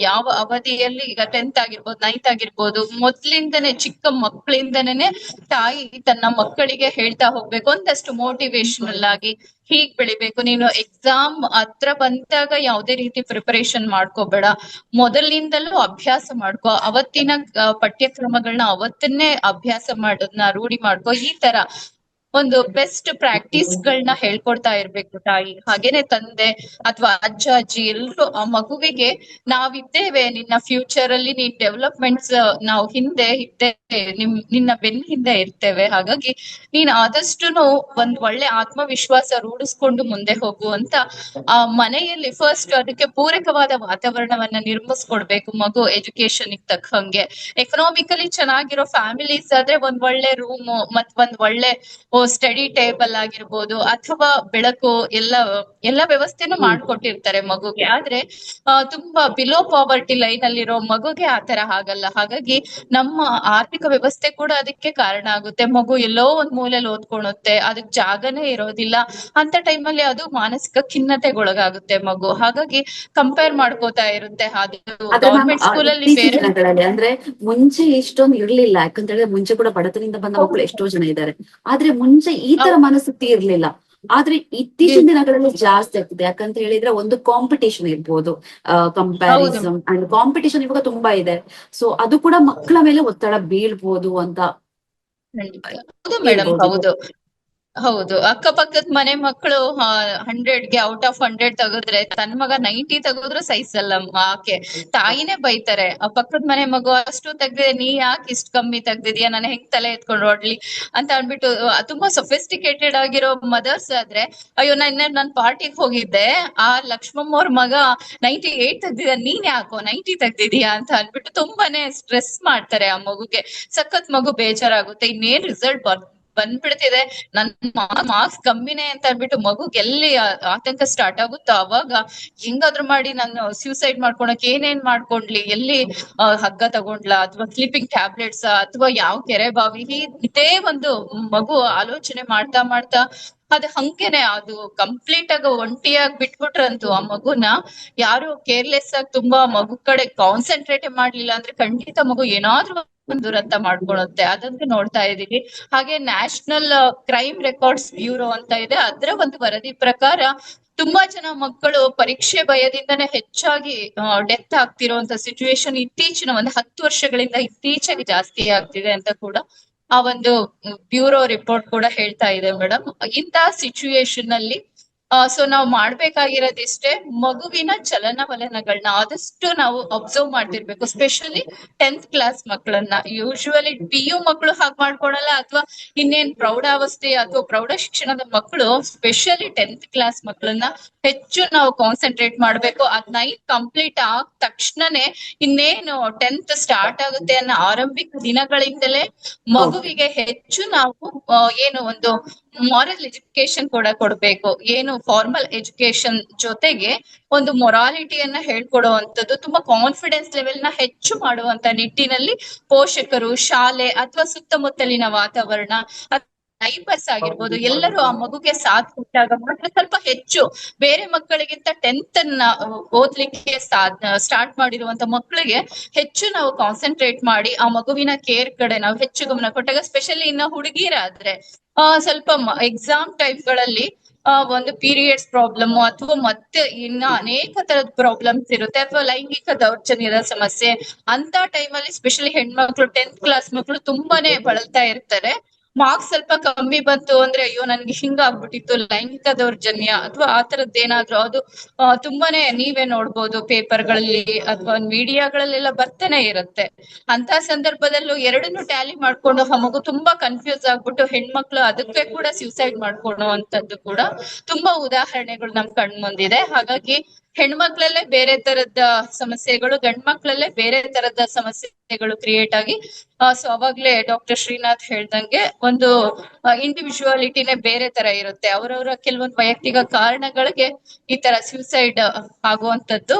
ಯಾವ ಅವಧಿಯಲ್ಲಿ ಈಗ ಟೆಂತ್ ಆಗಿರ್ಬೋದು ನೈನ್ತ್ ಆಗಿರ್ಬೋದು, ಮೊದ್ಲಿಂದನೆ, ಚಿಕ್ಕ ಮಕ್ಕಳಿಂದನೇ ತಾಯಿ ತನ್ನ ಮಕ್ಕಳಿಗೆ ಹೇಳ್ತಾ ಹೋಗ್ಬೇಕು. ಒಂದಷ್ಟು ಮೋಟಿವೇಶನಲ್ ಆಗಿ. ಹೀಗ್ ಬೆಳಿಬೇಕು. ನೀನು ಎಕ್ಸಾಮ್ ಹತ್ರ ಬಂದಾಗ ಯಾವುದೇ ರೀತಿ ಪ್ರಿಪರೇಷನ್ ಮಾಡ್ಕೋಬೇಡ. ಮೊದಲಿನಿಂದಲೂ ಅಭ್ಯಾಸ ಮಾಡ್ಕೋ. ಅವತ್ತಿನ ಪಠ್ಯಕ್ರಮಗಳನ್ನ ಅವತ್ತನ್ನೇ ಅಭ್ಯಾಸ ಮಾಡೋದನ್ನ ರೂಢಿ ಮಾಡ್ಕೋ. ಈ ತರ ಒಂದು ಬೆಸ್ಟ್ ಪ್ರಾಕ್ಟೀಸ್ ಗಳನ್ನ ಹೇಳ್ಕೊಡ್ತಾ ಇರ್ಬೇಕು ತಾಯಿ. ಹಾಗೇನೆ ತಂದೆ ಅಥವಾ ಅಜ್ಜ, ಅಜ್ಜಿ ಎಲ್ರು ಆ ಮಗುವಿಗೆ ನಾವಿದ್ದೇವೆ, ನಿನ್ನ ಫ್ಯೂಚರ್ ಅಲ್ಲಿ ನೀನ್ ಡೆವಲಪ್ಮೆಂಟ್ಸ್ ನಾವು ಹಿಂದೆ ಇದ್ದೇವೆ ನಿಮ್, ನಿನ್ನ ಬೆನ್ ಹಿಂದೆ ಇರ್ತೇವೆ. ಹಾಗಾಗಿ ನೀನ್ ಆದಷ್ಟುನು ಒಂದ್ ಒಳ್ಳೆ ಆತ್ಮವಿಶ್ವಾಸ ರೂಢಿಸ್ಕೊಂಡು ಮುಂದೆ ಹೋಗು ಅಂತ ಆ ಮನೆಯಲ್ಲಿ ಫಸ್ಟ್ ಅದಕ್ಕೆ ಪೂರಕವಾದ ವಾತಾವರಣವನ್ನ ನಿರ್ಮಿಸ್ಕೊಡ್ಬೇಕು ಮಗು ಎಜುಕೇಶನ್ ತಕ್ಕಂಗೆ. ಎಕನಾಮಿಕಲಿ ಚೆನ್ನಾಗಿರೋ ಫ್ಯಾಮಿಲೀಸ್ ಆದ್ರೆ ಒಂದ್ ಒಳ್ಳೆ ರೂಮ್ ಮತ್ ಒಂದ್ ಒಳ್ಳೆ ಸ್ಟಡಿ ಟೇಬಲ್ ಆಗಿರ್ಬೋದು ಅಥವಾ ಬೆಳಕು ಎಲ್ಲ ಎಲ್ಲ ವ್ಯವಸ್ಥೆನೂ ಮಾಡ್ಕೊಟ್ಟಿರ್ತಾರೆ ಮಗುಗೆ. ಆದ್ರೆ ತುಂಬಾ ಬಿಲೋ ಪಾವರ್ಟಿ ಲೈನ್ ಅಲ್ಲಿರೋ ಮಗುಗೆ ಆತರ ಆಗಲ್ಲ. ಹಾಗಾಗಿ ನಮ್ಮ ಆರ್ಥಿಕ ವ್ಯವಸ್ಥೆ ಕೂಡ ಅದಕ್ಕೆ ಕಾರಣ ಆಗುತ್ತೆ. ಮಗು ಎಲ್ಲೋ ಒಂದ್ ಮೂಲೆಯಲ್ಲಿ ಓದ್ಕೊಳುತ್ತೆ ಅದಕ್ ಜಾಗನೇ ಇರೋದಿಲ್ಲ. ಅಂತ ಟೈಮಲ್ಲಿ ಅದು ಮಾನಸಿಕ ಖಿನ್ನತೆಗೊಳಗಾಗುತ್ತೆ ಮಗು. ಹಾಗಾಗಿ ಕಂಪೇರ್ ಮಾಡ್ಕೋತಾ ಇರುತ್ತೆ. ಗವರ್ಮೆಂಟ್ ಸ್ಕೂಲಲ್ಲಿ ಇತ್ತೀಚಿನ ಬೇರೆ ಅಂದ್ರೆ ಮುಂಚೆ ಇಷ್ಟೊಂದು ಇರ್ಲಿಲ್ಲ. ಯಾಕಂತ ಹೇಳಿದ್ರೆ ಮುಂಚೆ ಕೂಡ ಬಡತನದಿಂದ ಬಂದ ಮಕ್ಕಳು ಎಷ್ಟೋ ಜನ ಇದ್ದಾರೆ. ಆದ್ರೆ ಮುಂಚೆ ಈ ತರ ಮನಸ್ಥಿತಿ ಇರ್ಲಿಲ್ಲ. ಆದ್ರೆ ಇತ್ತೀಚಿನ ದಿನಗಳಲ್ಲಿ ಜಾಸ್ತಿ ಆಗ್ತಿದೆ. ಯಾಕಂತ ಹೇಳಿದ್ರೆ ಒಂದು ಕಾಂಪಿಟೇಷನ್ ಇರ್ಬೋದು. ಕಂಪ್ಯಾರಿಸನ್ ಅಂಡ್ ಕಾಂಪಿಟೇಷನ್ ಇವಾಗ ತುಂಬಾ ಇದೆ. ಸೊ ಅದು ಕೂಡ ಮಕ್ಕಳ ಮೇಲೆ ಒತ್ತಡ ಬೀಳ್ಬೋದು ಅಂತ. ಹೌದು ಮೇಡಮ್ ಹೇಳ್ಬೋದು. ಹೌದು. ಅಕ್ಕ ಅಕ್ಕಪಕ್ಕದ ಮನೆ ಮಕ್ಕಳು ಹಂಡ್ರೆಡ್ಗೆ ಔಟ್ ಆಫ್ ಹಂಡ್ರೆಡ್ ತೆಗೆದ್ರೆ, ತನ್ ಮಗ ನೈಂಟಿ ತೆಗೆದ್ರು ಸಹಿಸಲ್ಲ ಆಕೆ. ತಾಯಿನೇ ಬೈತಾರೆ. ಆ ಪಕ್ಕದ ಮನೆ ಮಗು ಅಷ್ಟು ತೆಗ್ದಿದೆ, ನೀ ಯಾಕೆ ಇಷ್ಟು ಕಮ್ಮಿ ತೆಗ್ದಿದ್ಯಾ? ನಾನು ಹೆಂಗ್ ತಲೆ ಎತ್ಕೊಂಡು ಓಡ್ಲಿ? ಅಂತ ಅನ್ಬಿಟ್ಟು ತುಂಬಾ ಸೊಫಿಸ್ಟಿಕೇಟೆಡ್ ಆಗಿರೋ ಮದರ್ಸ್ ಆದ್ರೆ, ಅಯ್ಯೋ ನಾನು ನನ್ ಪಾರ್ಟಿಗೆ ಹೋಗಿದ್ದೆ. ಆ ಲಕ್ಷ್ಮಮ್ಮ ಅವ್ರ ಮಗ ನೈಂಟಿ ಏಟ್ ತೆಗ್ದಿದ ನೀನ್ ಯಾಕೋ ನೈಂಟಿ ತೆಗ್ದಿದ್ಯಾ? ಅಂತ ಅನ್ಬಿಟ್ಟು ತುಂಬಾನೇ ಸ್ಟ್ರೆಸ್ ಮಾಡ್ತಾರೆ ಆ ಮಗುಗೆ. ಸಖತ್ ಮಗು ಬೇಜಾರಾಗುತ್ತೆ. ಇನ್ನೇನ್ ರಿಸಲ್ಟ್ ಬರ್ ಬಂದ್ಬಿಡ್ತಿದೆ. ನನ್ ಮಾರ್ಕ್ಸ್ ಕಮ್ಮಿನೇ ಅಂತ ಅನ್ಬಿಟ್ಟು ಮಗುಗೆ ಎಲ್ಲಿ ಆತಂಕ ಸ್ಟಾರ್ಟ್ ಆಗುತ್ತೋ? ಅವಾಗ ಹೆಂಗಾದ್ರೂ ಮಾಡಿ ನಾನು ಸ್ಯೂಸೈಡ್ ಮಾಡ್ಕೊಳಕ್ ಏನೇನ್ ಮಾಡ್ಕೊಂಡ್ಲಿ? ಎಲ್ಲಿ ಹಗ್ಗ ತಗೊಂಡ್ಲಾ? ಅಥವಾ ಸ್ಲೀಪಿಂಗ್ ಟ್ಯಾಬ್ಲೆಟ್ಸ್ ಅಥವಾ ಯಾವ ಕೆರೆ ಬಾವಿ? ಇದೇ ಒಂದು ಮಗು ಆಲೋಚನೆ ಮಾಡ್ತಾ ಮಾಡ್ತಾ ಅದ್ ಹಂಗೇನೆ ಅದು ಕಂಪ್ಲೀಟ್ ಆಗಿ ಒಂಟಿಯಾಗಿ ಬಿಟ್ಬಿಟ್ರಂತು ಆ ಮಗುನ. ಯಾರು ಕೇರ್ಲೆಸ್ ಆಗಿ ತುಂಬಾ ಮಗು ಕಡೆ ಕಾನ್ಸಂಟ್ರೇಟ್ ಮಾಡ್ಲಿಲ್ಲ ಅಂದ್ರೆ ಖಂಡಿತ ಮಗು ಏನಾದ್ರೂ ಒಂದು ದುರಂತ ಮಾಡ್ಕೊಳತ್ತೆ. ಅದಂತೂ ನೋಡ್ತಾ ಇದೀವಿ ಹಾಗೆ ನ್ಯಾಷನಲ್ ಕ್ರೈಮ್ ರೆಕಾರ್ಡ್ಸ್ ಬ್ಯೂರೋ ಅಂತ ಇದೆ. ಅದರ ಒಂದು ವರದಿ ಪ್ರಕಾರ ತುಂಬಾ ಜನ ಮಕ್ಕಳು ಪರೀಕ್ಷೆ ಭಯದಿಂದನೇ ಹೆಚ್ಚಾಗಿ ಡೆತ್ ಆಗ್ತಿರೋಂತ ಸಿಚುವೇಶನ್ ಇತ್ತೀಚಿನ ಒಂದು ಹತ್ತು ವರ್ಷಗಳಿಂದ ಇತ್ತೀಚೆಗೆ ಜಾಸ್ತಿ ಆಗ್ತಿದೆ ಅಂತ ಕೂಡ ಆ ಒಂದು ಬ್ಯೂರೋ ರಿಪೋರ್ಟ್ ಕೂಡ ಹೇಳ್ತಾ ಇದೆ ಮೇಡಮ್ ಇಂತಹ ಸಿಚುಯೇಷನ್ ಅಲ್ಲಿ ಸೊ ನಾವು ಮಾಡ್ಬೇಕಾಗಿರೋದಿಷ್ಟೇ ಮಗುವಿನ ಚಲನವಲನಗಳನ್ನ ಆದಷ್ಟು ನಾವು ಅಬ್ಸರ್ವ್ ಮಾಡ್ತಿರ್ಬೇಕು. ಸ್ಪೆಷಲಿ ಟೆಂತ್ ಕ್ಲಾಸ್ ಮಕ್ಕಳನ್ನ ಯೂಶುವಲಿ ಪಿ ಯು ಮಕ್ಕಳು ಹಾಗೆ ಮಾಡ್ಕೊಳಲ್ಲ ಅಥವಾ ಇನ್ನೇನ್ ಪ್ರೌಢಾವಸ್ಥೆ ಅಥವಾ ಪ್ರೌಢ ಶಿಕ್ಷಣದ ಮಕ್ಕಳು ಸ್ಪೆಷಲಿ ಟೆಂತ್ ಕ್ಲಾಸ್ ಮಕ್ಕಳನ್ನ ಹೆಚ್ಚು ನಾವು ಕಾನ್ಸಂಟ್ರೇಟ್ ಮಾಡ್ಬೇಕು. ಅದ್ ನೈಟ್ ಕಂಪ್ಲೀಟ್ ಆದ ತಕ್ಷಣನೇ ಇನ್ನೇನು ಟೆಂತ್ ಸ್ಟಾರ್ಟ್ ಆಗುತ್ತೆ ಅನ್ನೋ ಆರಂಭಿಕ ದಿನಗಳಿಂದಲೇ ಮಗುವಿಗೆ ಹೆಚ್ಚು ನಾವು ಏನು ಒಂದು ಮಾರಲ್ ಎಜುಕೇಶನ್ ಕೂಡ ಕೊಡ್ಬೇಕು. ಏನು ಫಾರ್ಮಲ್ ಎಜುಕೇಶನ್ ಜೊತೆಗೆ ಒಂದು ಮೊರಾಲಿಟಿಯನ್ನ ಹೇಳ್ಕೊಡುವಂತದ್ದು ತುಂಬಾ ಕಾನ್ಫಿಡೆನ್ಸ್ ಲೆವೆಲ್ನ ಹೆಚ್ಚು ಮಾಡುವಂತ ನಿಟ್ಟಿನಲ್ಲಿ ಪೋಷಕರು ಶಾಲೆ ಅಥವಾ ಸುತ್ತಮುತ್ತಲಿನ ವಾತಾವರಣ ನೈಬರ್ಸ್ ಆಗಿರ್ಬೋದು. ಎಲ್ಲರೂ ಆ ಮಗುಗೆ ಸಾಥ್ ಕೊಟ್ಟಾಗ ಮಾತ್ರ ಸ್ವಲ್ಪ ಹೆಚ್ಚು ಬೇರೆ ಮಕ್ಕಳಿಗಿಂತ ಟೆಂತ್ ಅನ್ನ ಓದ್ಲಿಕ್ಕೆ ಸ್ಟಾರ್ಟ್ ಮಾಡಿರುವಂತ ಮಕ್ಕಳಿಗೆ ಹೆಚ್ಚು ನಾವು ಕಾನ್ಸಂಟ್ರೇಟ್ ಮಾಡಿ ಆ ಮಗುವಿನ ಕೇರ್ ಕಡೆ ನಾವು ಹೆಚ್ಚು ಗಮನ ಕೊಟ್ಟಾಗ ಸ್ಪೆಷಲಿ ಇನ್ನ ಹುಡುಗಿರಾದ್ರೆ ಆ ಸ್ವಲ್ಪ ಎಕ್ಸಾಮ್ ಟೈಪ್ಗಳಲ್ಲಿ ಆ ಒಂದು ಪೀರಿಯಡ್ಸ್ ಪ್ರಾಬ್ಲಮ್ ಅಥವಾ ಮತ್ತೆ ಇನ್ನ ಅನೇಕ ತರದ ಪ್ರಾಬ್ಲಮ್ಸ್ ಇರುತ್ತೆ ಅಥವಾ ಲೈಂಗಿಕ ದೌರ್ಜನ್ಯದ ಸಮಸ್ಯೆ ಅಂತ ಟೈಮಲ್ಲಿ ಸ್ಪೆಷಲಿ ಹೆಣ್ಮಕ್ಳು ಟೆಂತ್ ಕ್ಲಾಸ್ ಮಕ್ಕಳು ತುಂಬಾನೇ ಬಳಲ್ತಾ ಇರ್ತಾರೆ. ಮಾರ್ಕ್ಸ್ ಸ್ವಲ್ಪ ಕಮ್ಮಿ ಬಂತು ಅಂದ್ರೆ ಅಯ್ಯೋ, ನನ್ಗೆ ಹಿಂಗ ಆಗ್ಬಿಟ್ಟಿತ್ತು ಲೈಂಗಿಕ ದೌರ್ಜನ್ಯ ಅಥವಾ ಆ ತರದ್ ಏನಾದ್ರು ಅದು ತುಂಬಾನೇ ನೀವೇ ನೋಡ್ಬೋದು ಪೇಪರ್ಗಳಲ್ಲಿ ಅಥವಾ ಮೀಡಿಯಾಗಳಲ್ಲೆಲ್ಲ ಬರ್ತಾನೆ ಇರುತ್ತೆ. ಅಂತ ಸಂದರ್ಭದಲ್ಲೂ ಎರಡನ್ನು ಟ್ಯಾಲಿ ಮಾಡ್ಕೊಂಡು ಆ ಮಗು ತುಂಬಾ ಕನ್ಫ್ಯೂಸ್ ಆಗ್ಬಿಟ್ಟು ಹೆಣ್ಮಕ್ಳು ಅದಕ್ಕೆ ಕೂಡ ಸ್ಯೂಸೈಡ್ ಮಾಡ್ಕೊಳ್ಳುವಂತದ್ದು ಕೂಡ ತುಂಬಾ ಉದಾಹರಣೆಗಳು ನಮ್ ಕಣ್ ಮುಂದಿದೆ ಹಾಗಾಗಿ ಹೆಣ್ಮಕ್ಳಲ್ಲೇ ಬೇರೆ ತರದ ಸಮಸ್ಯೆಗಳು ಗಂಡ್ಮಕ್ಳಲ್ಲೇ ಬೇರೆ ತರದ ಸಮಸ್ಯೆಗಳು ಕ್ರಿಯೇಟ್ ಆಗಿ ಸೊ ಅವಾಗ್ಲೇ ಡಾಕ್ಟರ್ ಶ್ರೀನಾಥ್ ಹೇಳ್ದಂಗೆ ಒಂದು ಇಂಡಿವಿಜುವಾಲಿಟಿನೇ ಬೇರೆ ತರ ಇರುತ್ತೆ. ಅವರವರ ಕೆಲವೊಂದು ವೈಯಕ್ತಿಕ ಕಾರಣಗಳಿಗೆ ಈ ತರ ಸ್ಯೂಸೈಡ್ ಆಗುವಂತದ್ದು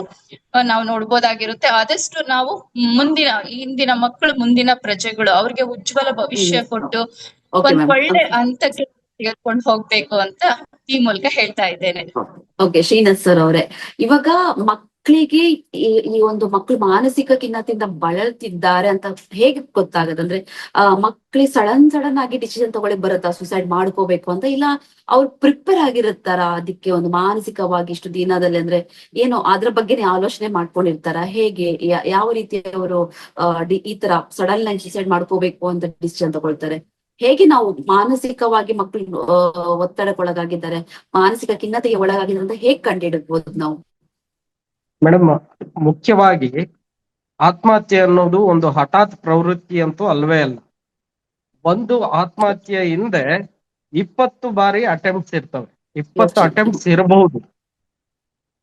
ನಾವು ನೋಡ್ಬೋದಾಗಿರುತ್ತೆ. ಆದಷ್ಟು ನಾವು ಮುಂದಿನ ಇಂದಿನ ಮಕ್ಕಳು ಮುಂದಿನ ಪ್ರಜೆಗಳು ಅವ್ರಿಗೆ ಉಜ್ವಲ ಭವಿಷ್ಯ ಕೊಟ್ಟು ಒಂದ್ ಒಳ್ಳೆ ಹಂತಕ್ಕೆ ತೆಗೆದುಕೊಂಡು ಹೋಗ್ಬೇಕು ಅಂತ ಈ ಮೂಲಕ ಹೇಳ್ತಾ ಇದ್ದೇನೆ. ಓಕೆ, ಶ್ರೀನಾಥ್ ಸರ್ ಅವರೇ, ಇವಾಗ ಮಕ್ಕಳಿಗೆ ಈ ಒಂದು ಮಕ್ಕಳು ಮಾನಸಿಕ ಖಿನ್ನತೆಯಿಂದ ಬಳಲ್ತಿದ್ದಾರೆ ಅಂತ ಹೇಗೆ ಗೊತ್ತಾಗತ್ತೆ ಅಂದ್ರೆ, ಆ ಮಕ್ಳಿಗೆ ಸಡನ್ ಸಡನ್ ಆಗಿ ಡಿಸಿಷನ್ ತಗೊಳ್ಳಿ ಬರುತ್ತಾ ಸುಸೈಡ್ ಮಾಡ್ಕೋಬೇಕು ಅಂತ? ಇಲ್ಲ ಅವ್ರು ಪ್ರಿಪೇರ್ ಆಗಿರುತ್ತಾರ ಅದಕ್ಕೆ ಒಂದು ಮಾನಸಿಕವಾಗಿ ಇಷ್ಟು ದಿನದಲ್ಲಿ? ಅಂದ್ರೆ, ಏನು ಅದ್ರ ಬಗ್ಗೆನೇ ಆಲೋಚನೆ ಮಾಡ್ಕೊಂಡಿರ್ತಾರ? ಹೇಗೆ ಯಾವ ರೀತಿ ಅವರು ಈ ತರ ಸಡನ್ ಆಗಿ ಡಿಸೈಡ್ ಮಾಡ್ಕೋಬೇಕು ಅಂತ ಡಿಸಿಷನ್ ತಗೊಳ್ತಾರೆ? ಹೇಗೆ ನಾವು ಮಾನಸಿಕವಾಗಿ ಮಕ್ಕಳು ಒತ್ತಡಕ್ಕೊಳಗಾಗಿದ್ದಾರೆ ಮಾನಸಿಕ ಖಿನ್ನತೆಗೆ ಒಳಗಾಗಿದ್ದಾರೆ ಅಂತ ಹೇಗೆ ಕಂಡುಹಿಡಬಹುದು ನಾವು? ಮೇಡಮ್ ಮುಖ್ಯವಾಗಿ ಆತ್ಮಹತ್ಯೆ ಅನ್ನೋದು ಒಂದು ಹಠಾತ್ ಪ್ರವೃತ್ತಿ ಅಂತೂ ಅಲ್ವೇ ಅಲ್ಲ. ಒಂದು ಆತ್ಮಹತ್ಯೆ ಹಿಂದೆ ಇಪ್ಪತ್ತು ಬಾರಿ ಅಟೆಂಪ್ಟ್ಸ್ ಇರ್ತವೆ. ಇಪ್ಪತ್ತು. ಅಟೆಂಪ್ಟ್ಸ್ ಇರಬಹುದು.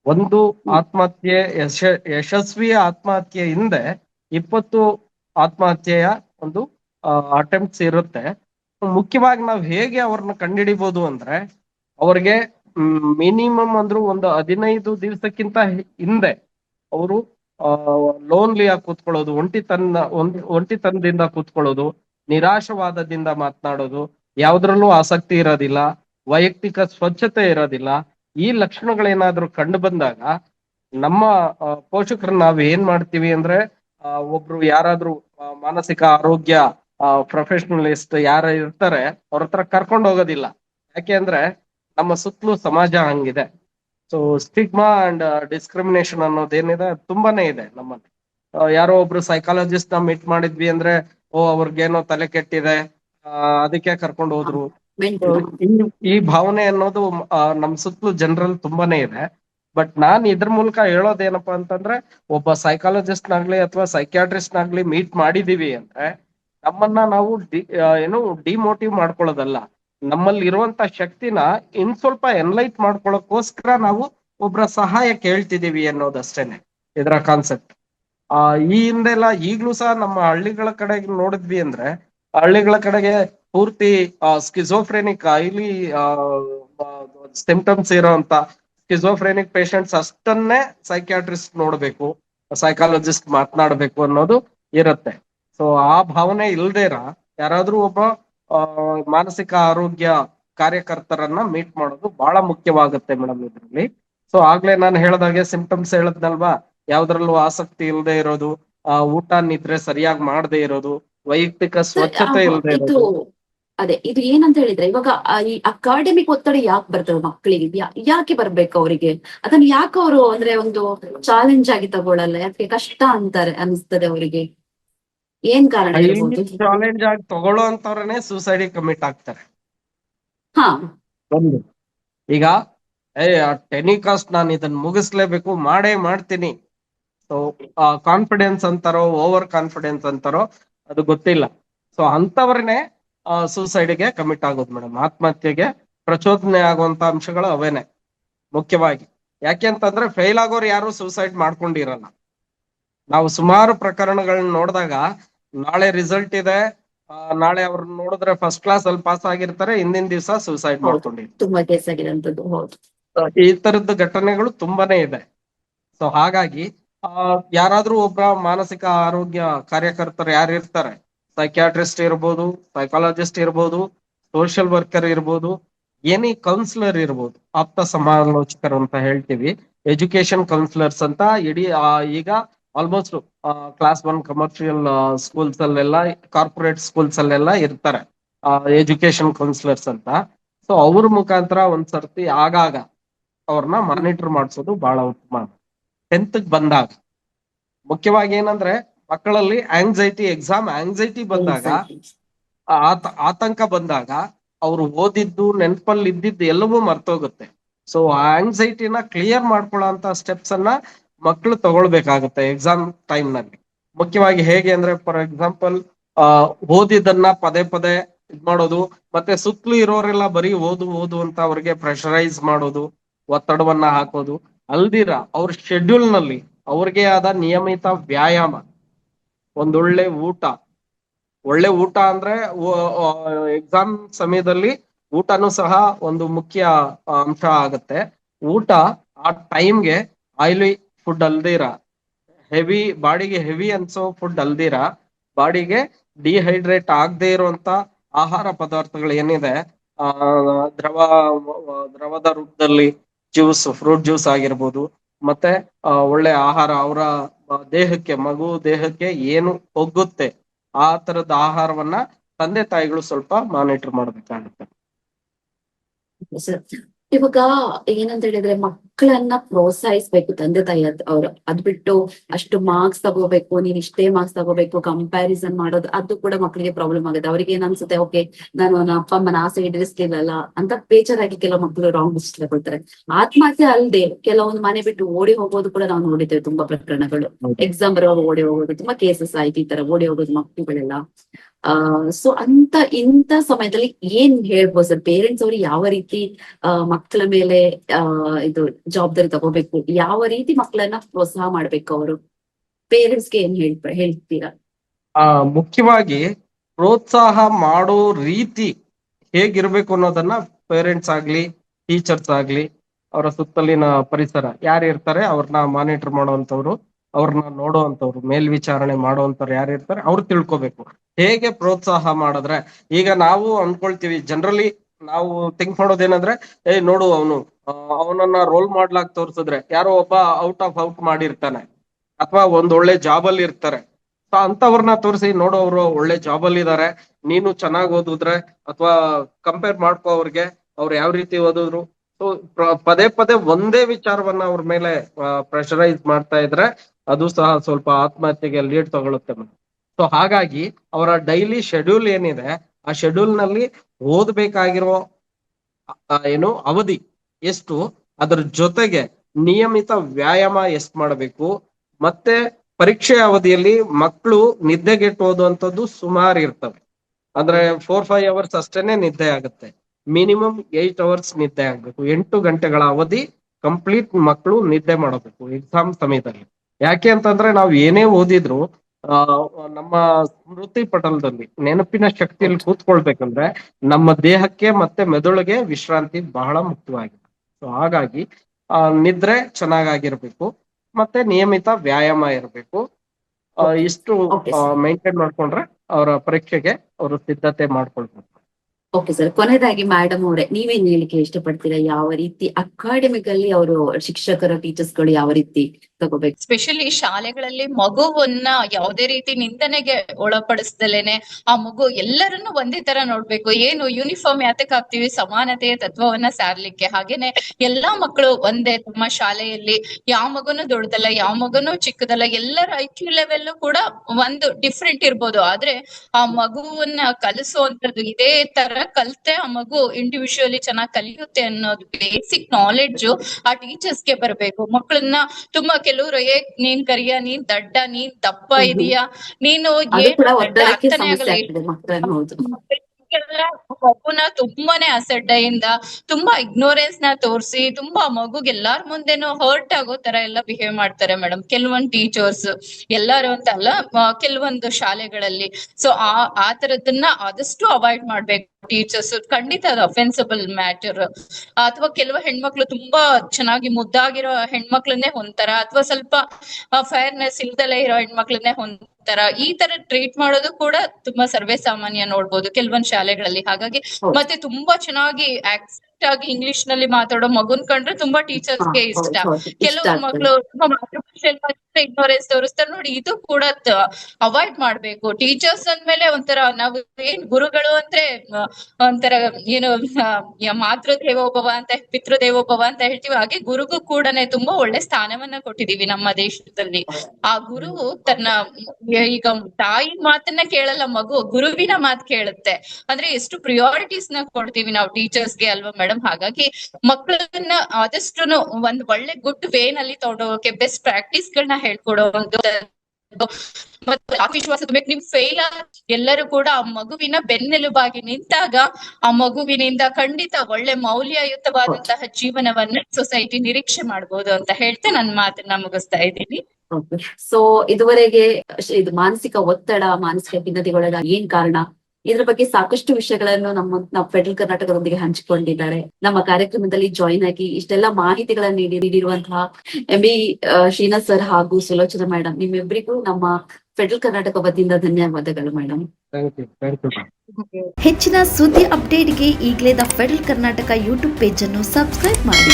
ಒಂದು ಆತ್ಮಹತ್ಯೆ ಯಶ ಯಶಸ್ವಿ ಆತ್ಮಹತ್ಯೆ ಹಿಂದೆ ಇಪ್ಪತ್ತು ಆತ್ಮಹತ್ಯೆಯ ಒಂದು ಅಟೆಂಪ್ಟ್ಸ್ ಇರುತ್ತೆ. ಮುಖ್ಯವಾಗಿ ನಾವು ಹೇಗೆ ಅವ್ರನ್ನ ಕಂಡುಹಿಡಿಬಹುದು ಅಂದ್ರೆ, ಅವ್ರಿಗೆ ಮಿನಿಮಮ್ ಅಂದ್ರು ಒಂದು ಹದಿನೈದು ದಿವಸಕ್ಕಿಂತ ಹಿಂದೆ ಅವರು ಲೋನ್ಲಿ ಆಗಿ ಕೂತ್ಕೊಳ್ಳೋದು ಒಂಟಿತನ ಒಂಟಿತನದಿಂದ ಕೂತ್ಕೊಳ್ಳೋದು, ನಿರಾಶವಾದದಿಂದ ಮಾತನಾಡೋದು, ಯಾವ್ದ್ರಲ್ಲೂ ಆಸಕ್ತಿ ಇರೋದಿಲ್ಲ, ವೈಯಕ್ತಿಕ ಸ್ವಚ್ಛತೆ ಇರೋದಿಲ್ಲ, ಈ ಲಕ್ಷಣಗಳೇನಾದ್ರೂ ಕಂಡು ಬಂದಾಗ ನಮ್ಮ ಪೋಷಕರನ್ನ ನಾವು ಏನ್ ಮಾಡ್ತೀವಿ ಅಂದ್ರೆ ಒಬ್ರು ಯಾರಾದ್ರೂ ಮಾನಸಿಕ ಆರೋಗ್ಯ ಪ್ರೊಫೆಷನಲಿಸ್ಟ್ ಯಾರ ಇರ್ತಾರೆ, ಅವ್ರ ಹತ್ರ ಕರ್ಕೊಂಡು ಹೋಗೋದಿಲ್ಲ. ಯಾಕೆ ಅಂದ್ರೆ ನಮ್ಮ ಸುತ್ತಲೂ ಸಮಾಜ ಹಂಗಿದೆ. ಸೊ ಸ್ಟಿಗ್ಮಾ ಅಂಡ್ ಡಿಸ್ಕ್ರಿಮಿನೇಷನ್ ಅನ್ನೋದೇನಿದೆ ತುಂಬಾನೇ ಇದೆ ನಮ್ಮಲ್ಲಿ. ಯಾರೋ ಒಬ್ರು ಸೈಕಾಲಜಿಸ್ಟ್ನ ಮೀಟ್ ಮಾಡಿದ್ವಿ ಅಂದ್ರೆ, ಓ, ಅವ್ರಿಗೇನೋ ತಲೆ ಕೆಟ್ಟಿದೆ ಅದಕ್ಕೆ ಕರ್ಕೊಂಡು ಹೋದ್ರು. ಈ- ಭಾವನೆ ಅನ್ನೋದು ನಮ್ಮ ನಮ್ ಸುತ್ತಲೂ ಜನರಲ್ಲಿ ತುಂಬಾನೇ ಇದೆ. ಬಟ್ ನಾನ್ ಇದ್ರ ಮೂಲಕ ಹೇಳೋದೇನಪ್ಪಾ ಅಂತಂದ್ರೆ, ಒಬ್ಬ ಸೈಕಾಲಜಿಸ್ಟ್ ನಾಗ್ಲಿ ಅಥವಾ ಸೈಕ್ಯಾಟ್ರಿಸ್ಟ್ ನಾಗ್ಲಿ ಮೀಟ್ ಮಾಡಿದೀವಿ ಅಂದ್ರೆ ನಮ್ಮನ್ನ ನಾವು ಡಿ- ಏನು ಡಿಮೋಟಿವ್ ಮಾಡ್ಕೊಳ್ಳೋದಲ್ಲ. ನಮ್ಮಲ್ಲಿ ಇರುವಂತ ಶಕ್ತಿನ ಇನ್ ಸ್ವಲ್ಪ ಎನ್ಲೈಟ್ ಮಾಡ್ಕೊಳ್ಳೋಕೋಸ್ಕರ ನಾವು ಒಬ್ಬರ ಸಹಾಯ ಕೇಳ್ತಿದೀವಿ ಅನ್ನೋದಷ್ಟೇನೆ ಇದರ ಕಾನ್ಸೆಪ್ಟ್ ಆ, ಈ ಹಿಂದೆಲ್ಲ ಈಗ್ಲೂ ಸಹ ನಮ್ಮ ಹಳ್ಳಿಗಳ ಕಡೆಗೆ ನೋಡಿದ್ವಿ ಅಂದ್ರೆ, ಹಳ್ಳಿಗಳ ಕಡೆಗೆ ಪೂರ್ತಿ ಸ್ಕಿಜೋಫ್ರೆನಿಕ್ ಇಲ್ಲಿ ಸಿಂಪ್ಟಮ್ಸ್ ಇರೋಂತ ಸ್ಕಿಜೋಫ್ರೆನಿಕ್ ಪೇಷಂಟ್ಸ್ ಅಷ್ಟನ್ನೇ ಸೈಕ್ಯಾಟ್ರಿಸ್ಟ್ ನೋಡ್ಬೇಕು ಸೈಕಾಲಜಿಸ್ಟ್ ಮಾತನಾಡ್ಬೇಕು ಅನ್ನೋದು ಇರುತ್ತೆ. ಸೊ ಆ ಭಾವನೆ ಇಲ್ದೇರ ಯಾರಾದ್ರೂ ಒಬ್ಬ ಆ, ಮಾನಸಿಕ ಆರೋಗ್ಯ ಕಾರ್ಯಕರ್ತರನ್ನ ಮೀಟ್ ಮಾಡೋದು ಬಹಳ ಮುಖ್ಯವಾಗುತ್ತೆ ಮೇಡಮ್ ಇದ್ರಲ್ಲಿ. ಸೊ ಆಗ್ಲೇ ನಾನು ಹೇಳ್ದಾಗೆ ಸಿಂಪ್ಟಮ್ಸ್ ಹೇಳದ್ನಲ್ವಾ? ಯಾವ್ದ್ರಲ್ಲೂ ಆಸಕ್ತಿ ಇಲ್ಲದೆ ಇರೋದು ಆ ಊಟ ನಿದ್ರೆ ಸರಿಯಾಗಿ ಮಾಡದೆ ಇರೋದು ವೈಯಕ್ತಿಕ ಸ್ವಚ್ಛತೆ ಇಲ್ಲದೆ ಇರೋದು. ಅದೇ ಇದು ಏನಂತ ಹೇಳಿದ್ರೆ ಇವಾಗ ಈ ಅಕಾಡೆಮಿಕ್ ಒತ್ತಡ ಯಾಕೆ ಬರ್ತದೆ ಮಕ್ಕಳಿಗೆ ಯಾಕೆ ಬರ್ಬೇಕು ಅವರಿಗೆ? ಅದನ್ನ ಯಾಕೆ ಅವರು ಅಂದ್ರೆ ಒಂದು ಚಾಲೆಂಜ್ ಆಗಿ ತಗೊಳ್ಳಲ್ಲ ಯಾಕೆ ಕಷ್ಟ ಅಂತಾರೆ ಅನಿಸ್ತದೆ ಅವರಿಗೆ? ಏನ್ ಕಾರಣ ಆಗಿ ತಗೊಳ್ಳೋ ಸೂಸೈಡ್ ಕಮಿಟ್ ಆಗ್ತಾರೆ. ಒಂದು. ಈಗ ಏ ಟೆನಿಕಾಸ್ಟ್ ನಾನು ಇದನ್ನ ಮುಗಿಸ್ಲೇಬೇಕು ಮಾಡೇ ಮಾಡ್ತೀನಿ. ಸೊ ಕಾನ್ಫಿಡೆನ್ಸ್ ಅಂತಾರೋ ಓವರ್ ಕಾನ್ಫಿಡೆನ್ಸ್ ಅಂತಾರೋ ಅದು ಗೊತ್ತಿಲ್ಲ. ಸೊ ಅಂತವ್ರನ್ನೇ ಗೆ ಕಮಿಟ್ ಆಗೋದು ಮೇಡಮ್. ಆತ್ಮಹತ್ಯೆಗೆ ಪ್ರಚೋದನೆ ಆಗುವಂತ ಅಂಶಗಳು ಅವೇನೆ ಮುಖ್ಯವಾಗಿ. ಯಾಕೆ ಅಂತಂದ್ರೆ ಫೇಲ್ ಆಗೋರು ಯಾರು ಸೂಸೈಡ್ ಮಾಡ್ಕೊಂಡಿರಲ್ಲ. ನಾವು ಸುಮಾರು ಪ್ರಕರಣಗಳನ್ನ ನೋಡಿದಾಗ ನಾಳೆ ರಿಸಲ್ಟ್ ಇದೆ. ಆ, ನಾಳೆ ಅವ್ರನ್ನ ನೋಡಿದ್ರೆ ಫಸ್ಟ್ ಕ್ಲಾಸ್ ಅಲ್ಲಿ ಪಾಸ್ ಆಗಿರ್ತಾರೆ ಹಿಂದಿನ ದಿವಸ ಸೂಸೈಡ್ ಮಾಡ್ಕೊಂಡಿ ಮಾಡ್ಕೊಂಡಿರ್ತಾರೆ ತುಂಬಾ ಕೇಸ್ ಆಗಿರೋಂಥದ್ದು ಹೌದು. ಈ ತರದ ಘಟನೆಗಳು ತುಂಬಾನೇ ಇದೆ. ಸೊ ಹಾಗಾಗಿ ಆ ಯಾರಾದ್ರೂ ಒಬ್ಬ ಮಾನಸಿಕ ಆರೋಗ್ಯ ಕಾರ್ಯಕರ್ತರು ಯಾರು ಇರ್ತಾರೆ? ಸೈಕ್ಯಾಟ್ರಿಸ್ಟ್ ಇರ್ಬೋದು ಸೈಕಾಲಜಿಸ್ಟ್ ಇರ್ಬೋದು ಸೋಷಿಯಲ್ ವರ್ಕರ್ ಇರ್ಬೋದು ಎನಿ ಕೌನ್ಸಿಲರ್ ಇರ್ಬೋದು ಆಪ್ತ ಸಮಾಲೋಚಕರು ಅಂತ ಹೇಳ್ತೀವಿ. ಎಜುಕೇಶನ್ ಕೌನ್ಸಿಲರ್ಸ್ ಅಂತ ಇಡೀ ಈಗ almost class one commercial schools ಅಲ್ಲೆಲ್ಲ ಕಾರ್ಪೊರೇಟ್ ಸ್ಕೂಲ್ಸ್ ಅಲ್ಲೆಲ್ಲ ಇರ್ತಾರೆ. ಎಜುಕೇಶನ್ ಕೌನ್ಸಿಲರ್ಸ್ ಅಂತ. ಸೊ ಅವ್ರ ಮುಖಾಂತರ ಒಂದ್ಸರ್ತಿ ಆಗಾಗ ಅವ್ರನ್ನ ಮಾನಿಟರ್ ಮಾಡಿಸೋದು ಬಹಳ ಉತ್ತಮ. ಟೆಂತ್ ಬಂದಾಗ, ಮುಖ್ಯವಾಗಿ ಏನಂದ್ರೆ, ಮಕ್ಕಳಲ್ಲಿ ಆಂಗ್ಸೈಟಿ ಎಕ್ಸಾಮ್ ಆಂಗ್ಸೈಟಿ ಬಂದಾಗ, ಆತ, ಆತಂಕ ಬಂದಾಗ, ಅವ್ರು ಓದಿದ್ದು ನೆನಪಲ್ಲಿ ಇದ್ದಿದ್ದು ಎಲ್ಲವೂ ಮರ್ತೋಗುತ್ತೆ. ಸೊ ಆ ಆಂಗ್ಸೈಟಿನ ಕ್ಲಿಯರ್ ಮಾಡ್ಕೊಳ್ಳೋ ಅಂತ ಸ್ಟೆಪ್ಸ್ ಅನ್ನ ಮಕ್ಕಳು ತಗೊಳ್ಬೇಕಾಗುತ್ತೆ ಎಕ್ಸಾಮ್ ಟೈಮ್ನಲ್ಲಿ. ಮುಖ್ಯವಾಗಿ ಹೇಗೆ ಅಂದ್ರೆ ಫಾರ್ ಎಕ್ಸಾಂಪಲ್ ಆ ಓದಿದ್ದನ್ನ ಪದೇ ಪದೇ ಇದ್ ಮಾಡೋದು, ಮತ್ತೆ ಸುತ್ತಲೂ ಇರೋರೆಲ್ಲ ಬರೀ ಓದು ಓದು ಅಂತ ಅವ್ರಿಗೆ ಪ್ರೆಷರೈಸ್ ಮಾಡೋದು, ಒತ್ತಡವನ್ನ ಹಾಕೋದು. ಅಲ್ದಿರ ಅವ್ರ ಶೆಡ್ಯೂಲ್ನಲ್ಲಿ ಅವ್ರಿಗೆ ಆದ ನಿಯಮಿತ ವ್ಯಾಯಾಮ, ಒಂದೊಳ್ಳೆ ಊಟ. ಒಳ್ಳೆ ಊಟ ಅಂದ್ರೆ ಎಕ್ಸಾಮ್ ಸಮಯದಲ್ಲಿ ಊಟನೂ ಸಹ ಒಂದು ಮುಖ್ಯ ಅಂಶ ಆಗುತ್ತೆ. ಊಟ ಆ ಟೈಮ್ಗೆ ಆಯಿಲಿ ಫುಡ್ ಅಲ್ದಿರ? ಹೆವಿ ಬಾಡಿಗೆ ಹೆವಿ ಅನ್ಸೋ ಫುಡ್ ಅಲ್ದಿರ? ಬಾಡಿಗೆ ಡಿಹೈಡ್ರೇಟ್ ಆಗದೆ ಇರುವಂತ ಆಹಾರ ಪದಾರ್ಥಗಳು ಏನಿದೆ? ಆ, ದ್ರವ, ದ್ರವದ ರೂಪದಲ್ಲಿ ಜ್ಯೂಸ್ ಫ್ರೂಟ್ ಜ್ಯೂಸ್ ಆಗಿರ್ಬೋದು. ಮತ್ತೆ ಒಳ್ಳೆ ಆಹಾರ, ಅವರ ದೇಹಕ್ಕೆ, ಮಗು ದೇಹಕ್ಕೆ ಏನು ಒಗ್ಗುತ್ತೆ? ಆ ತರದ ಆಹಾರವನ್ನ ತಂದೆ ತಾಯಿಗಳು ಸ್ವಲ್ಪ ಮಾನಿಟರ್ ಮಾಡ್ಬೇಕಾಗುತ್ತೆ. ಇವಾಗ ಏನಂತ ಹೇಳಿದ್ರೆ ಮಕ್ಕಳನ್ನ ಪ್ರೋತ್ಸಾಹಿಸ್ಬೇಕು ತಂದೆ ತಾಯಿ ಅದ್- ಅವ್ರು ಅದ್ ಬಿಟ್ಟು ಅಷ್ಟು ಮಾರ್ಕ್ಸ್ ತಗೋಬೇಕು ನೀನ್ ಇಷ್ಟೇ ಮಾರ್ಕ್ಸ್ ತಗೋಬೇಕು ಕಂಪ್ಯಾರಿಸನ್ ಮಾಡೋದು ಅದು ಕೂಡ ಮಕ್ಕಳಿಗೆ ಪ್ರಾಬ್ಲಮ್ ಆಗುತ್ತೆ. ಅವ್ರಿಗೆ ಏನ್ ಅನ್ಸುತ್ತೆ ಓಕೆ ನಾನು ನನ್ನ ಅಪ್ಪ ಅಮ್ಮನ ಆಸೆ ಈಡೇರಿಸ್ಲಿಲ್ಲಲ್ಲ? ಅಂತ ಬೇಜಾರಾಗಿ ಕೆಲವು ಮಕ್ಕಳು ರಾಂಗ್ ಡಿಸಿಷನ್ ತಗೊಳ್ತಾರೆ ಆತ್ಮಹತ್ಯೆ ಅಲ್ಲದೆ ಕೆಲವೊಂದು ಮನೆ ಬಿಟ್ಟು ಓಡಿ ಹೋಗೋದು ಕೂಡ ನಾವು ನೋಡಿದ್ದೇವೆ ತುಂಬಾ ಪ್ರಕರಣಗಳು. ಎಕ್ಸಾಮ್ ಬರುವಾಗ ಓಡಿ ಹೋಗೋದು ತುಂಬಾ ಕೇಸಸ್ ಆಯ್ತು ಈ ತರ ಓಡಿ ಹೋಗೋದು ಮಕ್ಕಳುಗಳೆಲ್ಲ. ಆ ಸೊ ಅಂತ ಇಂತ ಸಮಯದಲ್ಲಿ ಏನ್ ಹೇಳ್ಬೋದು ಸರ್? ಪೇರೆಂಟ್ಸ್ ಅವ್ರು ಯಾವ ರೀತಿ ಮಕ್ಕಳ ಮೇಲೆ ಇದು ಜವಾಬ್ದಾರಿ ತಗೋಬೇಕು. ಯಾವ ರೀತಿ ಮಕ್ಕಳನ್ನ ಪ್ರೋತ್ಸಾಹ ಮಾಡ್ಬೇಕು ಅವರು? ಪೇರೆಂಟ್ಸ್ಗೆ ಏನ್ ಹೇಳ್, ಹೇಳ್ತೀರಾ? ಆ, ಮುಖ್ಯವಾಗಿ ಪ್ರೋತ್ಸಾಹ ಮಾಡೋ ರೀತಿ ಹೇಗಿರ್ಬೇಕು ಅನ್ನೋದನ್ನ ಪೇರೆಂಟ್ಸ್ ಆಗ್ಲಿ ಟೀಚರ್ಸ್ ಆಗ್ಲಿ, ಅವರ ಸುತ್ತಲಿನ ಪರಿಸರ, ಯಾರು ಇರ್ತಾರೆ ಅವ್ರನ್ನ ಮಾನಿಟರ್ ಮಾಡುವಂತವ್ರು ಅವ್ರನ್ನ ನೋಡುವಂತವ್ರು ಮೇಲ್ವಿಚಾರಣೆ ಮಾಡುವಂತವ್ರು ಯಾರು ಇರ್ತಾರೆ ಅವ್ರು ತಿಳ್ಕೊಬೇಕು. ಹೇಗೆ ಪ್ರೋತ್ಸಾಹ ಮಾಡಿದ್ರೆ, ಈಗ ನಾವು ಅನ್ಕೊಳ್ತೀವಿ ಜನರಲಿ ನಾವು ಥಿಂಕ್ ಮಾಡೋದೇನಂದ್ರೆ ಏ ನೋಡು ಅವನು ಅವನನ್ನ ರೋಲ್ ಮಾಡ್ಲಾಕ್ ತೋರ್ಸಿದ್ರೆ ಯಾರೋ ಒಬ್ಬ ಔಟ್ ಆಫ್ ಔಟ್ ಮಾಡಿರ್ತಾನೆ. ಅಥವಾ ಒಂದ್ ಒಳ್ಳೆ ಜಾಬ್ ಅಲ್ಲಿ ಇರ್ತಾರೆ. ಸೊ ಅಂತವ್ರನ್ನ ತೋರಿಸಿ ನೋಡೋರು ಒಳ್ಳೆ ಜಾಬ್ ಅಲ್ಲಿ ಇದಾರೆ. ನೀನು ಚೆನ್ನಾಗಿ ಓದಿದ್ರೆ ಅಥವಾ ಕಂಪೇರ್ ಮಾಡ್ಕೋ ಅವ್ರಿಗೆ, ಅವ್ರು ಯಾವ ರೀತಿ ಓದಿದ್ರು. ಸೊ ಪದೇ ಪದೇ ಒಂದೇ ವಿಚಾರವನ್ನ ಅವ್ರ ಮೇಲೆ ಪ್ರೆಷರೈಸ್ ಮಾಡ್ತಾ ಇದ್ರೆ ಅದು ಸಹ ಸ್ವಲ್ಪ ಆತ್ಮಹತ್ಯೆಗೆ ಲೀಡ್ ತಗೊಳುತ್ತೆ ಸೊ ಹಾಗಾಗಿ ಅವರ ಡೈಲಿ ಶೆಡ್ಯೂಲ್ ಏನಿದೆ, ಆ ಶೆಡ್ಯೂಲ್ನಲ್ಲಿ ಓದ್ಬೇಕಾಗಿರೋ ಏನು ಅವಧಿ. ಎಷ್ಟು? ಅದರ ಜೊತೆಗೆ ನಿಯಮಿತ ವ್ಯಾಯಾಮ ಎಷ್ಟು ಮಾಡಬೇಕು? ಮತ್ತೆ ಪರೀಕ್ಷೆ ಅವಧಿಯಲ್ಲಿ ಮಕ್ಕಳು ನಿದ್ದೆಗೆಟ್ಟು ಓದುವಂಥದ್ದು ಸುಮಾರು ಇರ್ತವೆ. ಅಂದ್ರೆ ಫೋರ್ ಫೈವ್ ಅವರ್ಸ್ ಅಷ್ಟೇನೆ ನಿದ್ದೆ ಆಗುತ್ತೆ. ಮಿನಿಮಮ್ ಏಟ್ ಅವರ್ಸ್ ನಿದ್ದೆ ಆಗ್ಬೇಕು. ಎಂಟು ಗಂಟೆಗಳ ಅವಧಿ ಕಂಪ್ಲೀಟ್ ಮಕ್ಕಳು ನಿದ್ದೆ ಮಾಡಬೇಕು ಎಕ್ಸಾಮ್ ಸಮಯದಲ್ಲಿ. ಯಾಕೆ ಅಂತಂದ್ರೆ ನಾವು ಏನೇ ಓದಿದ್ರು ನಮ್ಮ ಸ್ಮೃತಿ ಪಟಲದಲ್ಲಿ, ನೆನಪಿನ ಶಕ್ತಿಯಲ್ಲಿ ಕೂತ್ಕೊಳ್ಬೇಕಂದ್ರೆ ನಮ್ಮ ದೇಹಕ್ಕೆ ಮತ್ತೆ ಮೆದುಳಿಗೆ ವಿಶ್ರಾಂತಿ ಬಹಳ ಮುಖ್ಯವಾಗಿದೆ. ಸೊ ಹಾಗಾಗಿ ಆ ನಿದ್ರೆ ಚೆನ್ನಾಗಾಗಿರ್ಬೇಕು ಮತ್ತೆ ನಿಯಮಿತ ವ್ಯಾಯಾಮ ಇರಬೇಕು. ಇಷ್ಟು ಮೈಂಟೈನ್ ಮೇಂಟೈನ್ ಮಾಡ್ಕೊಂಡ್ರೆ ಅವರ ಪರೀಕ್ಷೆಗೆ ಅವರು ಸಿದ್ಧತೆ ಮಾಡ್ಕೊಳ್ಬೇಕು ಓಕೆ ಸರ್ ಕೊನೆಯದಾಗಿ ಮೇಡಮ್ ಅವರೇ, ನೀವೇನ್ ಹೇಳಿಕೆ ಇಷ್ಟಪಡ್ತೀರಾ? ಯಾವ ರೀತಿ ಅಕಾಡೆಮಿಕ್ ಅಲ್ಲಿ ಅವರು ಶಿಕ್ಷಕರ ಟೀಚರ್ಸ್ಗಳು ಯಾವ ರೀತಿ ತಗೋಬೇಕು? ಸ್ಪೆಷಲಿ ಶಾಲೆಗಳಲ್ಲಿ ಮಗುವನ್ನ ಯಾವುದೇ ರೀತಿ ನಿಂದನೆಗೆ ಒಳಪಡಿಸ್ದಲೇನೆ ಆ ಮಗು ಎಲ್ಲರನ್ನು ಒಂದೇ ತರ ನೋಡ್ಬೇಕು. ಏನು ಯೂನಿಫಾರ್ಮ್ ಯಾತಕ್ಕೆ ಹಾಕ್ತಿವಿ? ಸಮಾನತೆಯ ತತ್ವವನ್ನ ಸಾರ್ಲಿಕ್ಕೆ. ಹಾಗೇನೆ ಎಲ್ಲಾ ಮಕ್ಕಳು ಒಂದೇ ತಮ್ಮ ಶಾಲೆಯಲ್ಲಿ ಯಾವ ಮಗುನು ದೊಡ್ಡದಲ್ಲ, ಯಾವ ಮಗುನು ಚಿಕ್ಕದಲ್ಲ, ಎಲ್ಲರ ಐ ಕ್ಯೂ ಲೆವೆಲ್ ಕೂಡ ಒಂದು ಡಿಫ್ರೆಂಟ್ ಇರ್ಬೋದು. ಆದ್ರೆ ಆ ಮಗುವನ್ನ ಕಲಿಸುವಂತದ್ದು ಇದೇ ತರ ಕಲ್ತೆ ಆ ಮಗು ಇಂಡಿವಿಜುವಲಿ ಚೆನ್ನಾಗಿ ಕಲಿಯುತ್ತೆ ಅನ್ನೋದು ಬೇಸಿಕ್ ನಾಲೆಡ್ಜ್ ಆ ಟೀಚರ್ಸ್ಗೆ ಬರಬೇಕು ಮಕ್ಕಳನ್ನ ತುಂಬಾ ಕೆಲವರು ಏ ನೀನ್ ಕರಿಯ ನೀನ್ ದಡ್ಡ ನೀನ್ ದಪ್ಪ. ಇದೀಯಾ ನೀನು ಏನ್ ಅರ್ಥನೇ ಆಗಲ್ಲ ಹೌದು ಮಗುನ ತುಂಬಾನೇ ಅಸಡ್ಡೆಯಿಂದ, ತುಂಬಾ ಇಗ್ನೋರೆನ್ಸ್ನ ತೋರಿಸಿ, ತುಂಬಾ ಮಗುಗೆ ಎಲ್ಲಾರ ಮುಂದೆನೂ ಹರ್ಟ್ ಆಗೋ ತರ ಎಲ್ಲ ಬಿಹೇವ್ ಮಾಡ್ತಾರೆ ಮೇಡಮ್ ಕೆಲವೊಂದ್ ಟೀಚರ್ಸ್ ಎಲ್ಲಾರು ಅಂತ ಅಲ್ಲ ಕೆಲವೊಂದು ಶಾಲೆಗಳಲ್ಲಿ. ಸೊ ಆ ಆ ತರದನ್ನ ಆದಷ್ಟು ಅವಾಯ್ಡ್ ಮಾಡ್ಬೇಕು ಟೀಚರ್ಸ್ ಖಂಡಿತ ಅದು ಅಫೆನ್ಸಬಲ್ ಮ್ಯಾಟರ್ ಅಥವಾ ಕೆಲವು ಹೆಣ್ಮಕ್ಳು ತುಂಬಾ ಚೆನ್ನಾಗಿ ಮುದ್ದಾಗಿರೋ ಹೆಣ್ಮಕ್ಳನ್ನೇ ಹೊಂತಾರ ಅಥವಾ ಸ್ವಲ್ಪ ಫೇರ್ನೆಸ್ ಇಲ್ದಲೇ ಇರೋ ಹೆಣ್ಮಕ್ಳನ್ನೇ ಹೊಂತಾರ ಈ ತರ ಟ್ರೀಟ್ ಮಾಡೋದು ಕೂಡ ತುಂಬಾ ಸರ್ವೇ ಸಾಮಾನ್ಯ ನೋಡ್ಬೋದು ಕೆಲವೊಂದ್ ಶಾಲೆಗಳಲ್ಲಿ. ಹಾಗಾಗಿ ಮತ್ತೆ ತುಂಬಾ ಚೆನ್ನಾಗಿ ಆಕ್ಸೆಪ್ಟ್ ಆಗಿ ಇಂಗ್ಲಿಷ್ನಲ್ಲಿ ಮಾತಾಡೋ ಮಗುನ್ ಕಂಡ್ರೆ ತುಂಬಾ ಟೀಚರ್ಸ್ಗೆ ಇಷ್ಟ. ಕೆಲವು. ಮಕ್ಕಳು ತುಂಬಾ ಇಗ್ನೋರೆನ್ಸ್ ತೋರಿಸ್ತಾರೆ ನೋಡಿ, ಇದು ಕೂಡ ಅವಾಯ್ಡ್ ಮಾಡ್ಬೇಕು. ಟೀಚರ್ಸ್ ಅಂದ್ಮೇಲೆ ಒಂಥರ ನಾವು ಏನ್ ಗುರುಗಳು ಅಂದ್ರೆ ಒಂಥರ ಏನು ಮಾತೃ ದೇವೋಭವ ಅಂತ ಪಿತೃ ದೇವೋಭವ ಅಂತ ಹೇಳ್ತೀವಿ, ಹಾಗೆ ಗುರುಗೂ ಕೂಡ ತುಂಬಾ ಒಳ್ಳೆ ಸ್ಥಾನವನ್ನ ಕೊಟ್ಟಿದೀವಿ ನಮ್ಮ ದೇಶದಲ್ಲಿ. ಆ ಗುರು ತನ್ನ, ಈಗ ತಾಯಿ ಮಾತನ್ನ ಕೇಳಲ್ಲ, ಮಗು ಗುರುವಿನ ಮಾತು ಕೇಳುತ್ತೆ. ಅಂದ್ರೆ ಎಷ್ಟು ಪ್ರಿಯಾರಿಟೀಸ್ನ ಕೊಡ್ತೀವಿ ನಾವು ಟೀಚರ್ಸ್ಗೆ ಅಲ್ವಾ ಮೇಡಮ್ ಹಾಗಾಗಿ ಮಕ್ಕಳನ್ನ ಆದಷ್ಟು ಒಂದ್ ಒಳ್ಳೆ ಗುಡ್ ವೇ ನಲ್ಲಿ ತಗೊಂಡೋಗಕ್ಕೆ ಬೆಸ್ಟ್ ಗಳನ್ನ ಹೇಳ್ಕೊಡೋ ಒಂದು ಮತ್ತೆ ಆತ್ಮವಿಶ್ವಾಸ ಬೇಕು ನಿಮ್ ಫೇಲ್ ಎಲ್ಲರೂ ಕೂಡ ಆ ಮಗುವಿನ ಬೆನ್ನೆಲುಬಾಗಿ ನಿಂತಾಗ ಆ ಮಗುವಿನಿಂದ ಖಂಡಿತ ಒಳ್ಳೆ ಮೌಲ್ಯಯುತವಾದಂತಹ ಜೀವನವನ್ನ ಸೊಸೈಟಿ ನಿರೀಕ್ಷೆ ಮಾಡಬಹುದು ಅಂತ ಹೇಳ್ತಾ ನನ್ನ ಮಾತನ್ನ ಮುಗಿಸ್ತಾ ಇದ್ದೀನಿ. ಸೊ ಇದುವರೆಗೆ ಇದು ಮಾನಸಿಕ ಒತ್ತಡ ಮಾನಸಿಕ ಭಿನ್ನತೆಗೊಳಗ ಏನ್ ಕಾರಣ? ಇದ್ರ ಬಗ್ಗೆ ಸಾಕಷ್ಟು ವಿಷಯಗಳನ್ನು ನಮ್ಮ ನಾವು ಫೆಡರಲ್ ಕರ್ನಾಟಕದೊಂದಿಗೆ ಹಂಚಿಕೊಂಡಿದ್ದಾರೆ. ನಮ್ಮ ಕಾರ್ಯಕ್ರಮದಲ್ಲಿ ಜಾಯಿನ್ ಆಗಿ ಇಷ್ಟೆಲ್ಲ ಮಾಹಿತಿಗಳನ್ನು ನೀಡಿ ನೀಡಿರುವಂತಹ ಎಂ ಬಿ ಶ್ರೀನಾಥ್ ಸರ್ ಹಾಗೂ ಸುಲೋಚನಾ ಮೇಡಮ್ ನಿಮ್ಮಿಬ್ಬರಿಗೂ ನಮ್ಮ ಫೆಡರಲ್ ಕರ್ನಾಟಕ ವತಿಯಿಂದ ಧನ್ಯವಾದಗಳು madam thank you thank you ಹೆಚ್ಚಿನ ಸುದ್ದಿ ಅಪ್ಡೇಟ್ಗೆ ಈಗಲೇ the Federal Karnataka YouTube page ಅನ್ನು ಸಬ್ಸ್ಕ್ರೈಬ್ ಮಾಡಿ.